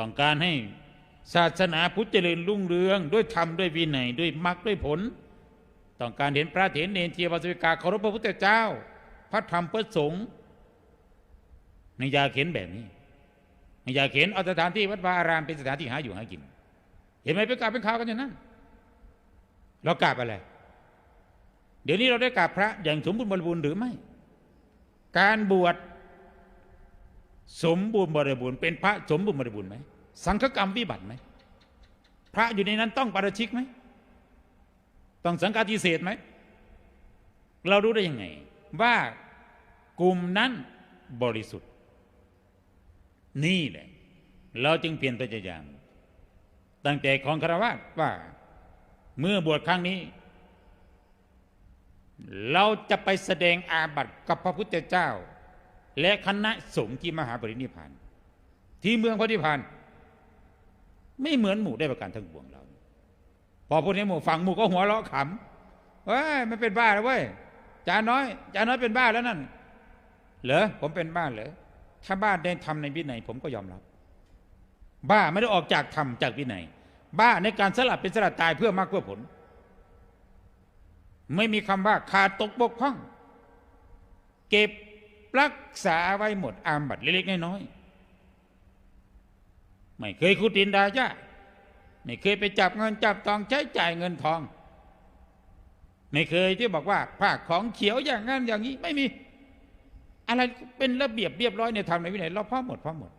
ต้องการให้ศาสนาพุทธเจริญรุ่งเรือง ด้วยธรรมด้วยวินัยด้วยมรรคด้วยผล ต้องการเห็นพระเถรเนนเทียบาสิกาเคารพพระพุทธเจ้า พระธรรมพระสงฆ์ในยาเห็นแบบนี้ไม่อยาเห็นเอาสถานที่วัดวาอารามเป็นสถานที่หาอยู่หากิน เห็นไหมเป็นกราบเป็นข่าวกันอย่างนั้นเรากราบอะไร เดี๋ยวนี้เราได้กราบพระอย่างสมบูรณ์บริบูรณ์หรือไม่ การบวช สมบูรณ์บริบูรณ์เป็นพระสมบูรณ์บริบูรณ์ไหมสังฆกรรมวิบัติไหมพระอยู่ในนั้นต้องปาราชิกไหมต้องสังฆาทิเศษไหมเรารู้ได้ยังไง ว่ากลุ่มนั้นบริสุทธิ์ นี่แหละ เราจึงเปลี่ยนตัวอย่างตั้งแต่ของคารวะว่า เมื่อบวชครั้งนี้ เราจะไปแสดงอาบัติกับพระพุทธเจ้า และคณะสงฆ์ที่มหาปรินิพาน ที่เมืองพระนิพาน ไม่เหมือนหมู่ได้ประการทั้งปวงเรา พอพูดให้หมู่ฟังหมู่ก็หัวเราะขำเฮ้ยมันเป็นบ้าแล้วเว้ยจาน้อยจาน้อยเป็นบ้าแล้วนั่นเหรอผมเป็นบ้าเหรอถ้าบ้าได้ทำในวินัยผมก็ยอมรับ บ้าไม่ได้ออกจากธรรมจากวินัย บ้าในการสลับเป็นสลับตายเพื่อมากเพื่อผล ไม่มีคำว่าขาดตกบกพร่อง เก็บ รักษาไว้หมดอามบัตรเล็กๆน้อยๆไม่เคยคุดินดาจ้าไม่เคยไปจับเงินจับทองใช้จ่ายเงินทอง ไม่เคยที่บอกว่าผ้าของเขียวอย่างนั้นอย่างนี้ไม่มี อะไรเป็นระเบียบเรียบร้อยในธรรมในวินัยเราพ่อหมดพ่อมหมด